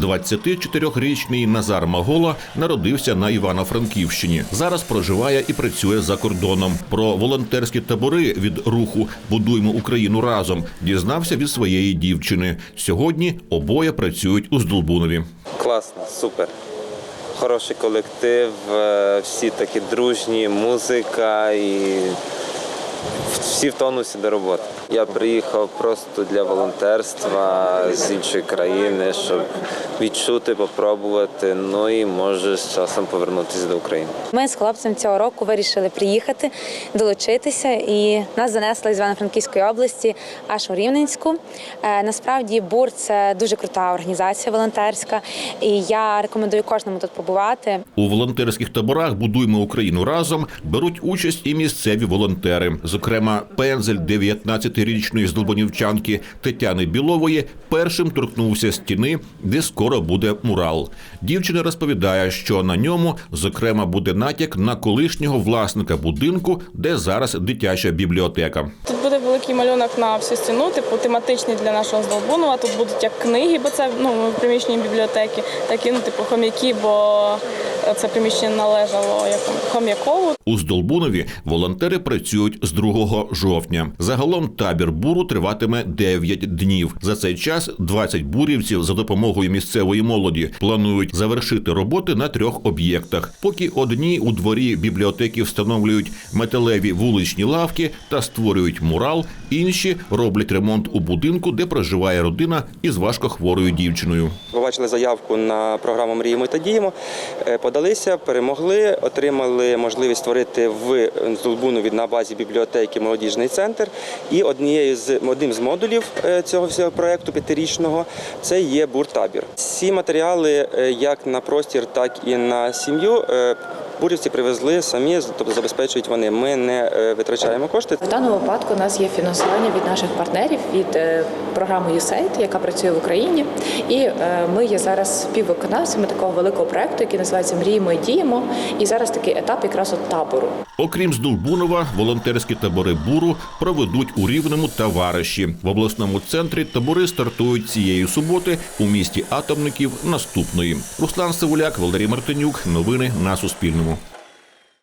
24-річний Назар Магола народився на Івано-Франківщині. Зараз проживає і працює за кордоном. Про волонтерські табори від руху Будуймо Україну разом дізнався від своєї дівчини. Сьогодні обоє працюють у Здолбунові. Класно, супер. Хороший колектив, е, всі такі дружні, музика і всі в тонусі до роботи. Я приїхав просто для волонтерства з іншої країни, щоб відчути, попробувати, ну і може з часом повернутися до України. Ми з хлопцем цього року вирішили приїхати, долучитися, і нас занесли з Івано-Франківської області аж у Рівненську. Е, Насправді БУР це дуже крута організація волонтерська, і я рекомендую кожному тут побувати. У волонтерських таборах Будуймо Україну разом беруть участь і місцеві волонтери. Зокрема, пензель 19-річної здолбанівчанки Тетяни Білової першим торкнувся стіни, де скоро буде мурал. Дівчина розповідає, що на ньому, зокрема, буде натяк на колишнього власника будинку, де зараз дитяча бібліотека. Тут буде великий малюнок на всю стіну, типу тематичний для нашого Здолбунова. Тут будуть як книги, бо це ну приміщення бібліотеки, так і ну, типу хом'яки, бо це приміщення належало хом'якову. У Здолбунові волонтери працюють з 2 жовтня. Загалом табір буру триватиме 9 днів. За цей час 20 бурівців за допомогою місцевої молоді планують завершити роботи на трьох об'єктах. Поки одні у дворі бібліотеки встановлюють металеві вуличні лавки та створюють мурал, інші роблять ремонт у будинку, де проживає родина із важкохворою дівчиною. Побачили заявку на програму Мріємо та діємо. Е, Подалися, перемогли, отримали можливість створити в Здолбунові на базі бібліотеки молодіжний центр. І однією з одним з модулів е, цього всього проекту п'ятирічного це є буртабір. Всі матеріали, е, як на простір, так і на сім'ю. Бурівці привезли самі, тобто забезпечують вони. Ми не е, витрачаємо кошти. В даному випадку у нас є фінансування від наших партнерів від е, програми USAID, яка працює в Україні. І е, ми є зараз співвиконавцями такого великого проекту, який називається Мріємо і діємо. І зараз такий етап якраз от табору. Окрім Здолбунова, волонтерські табори буру проведуть у Рівному та Вариші. В обласному центрі табори стартують цієї суботи у місті атомників наступної. Руслан Сивуляк, Валерій Мартинюк. Новини на Суспільному.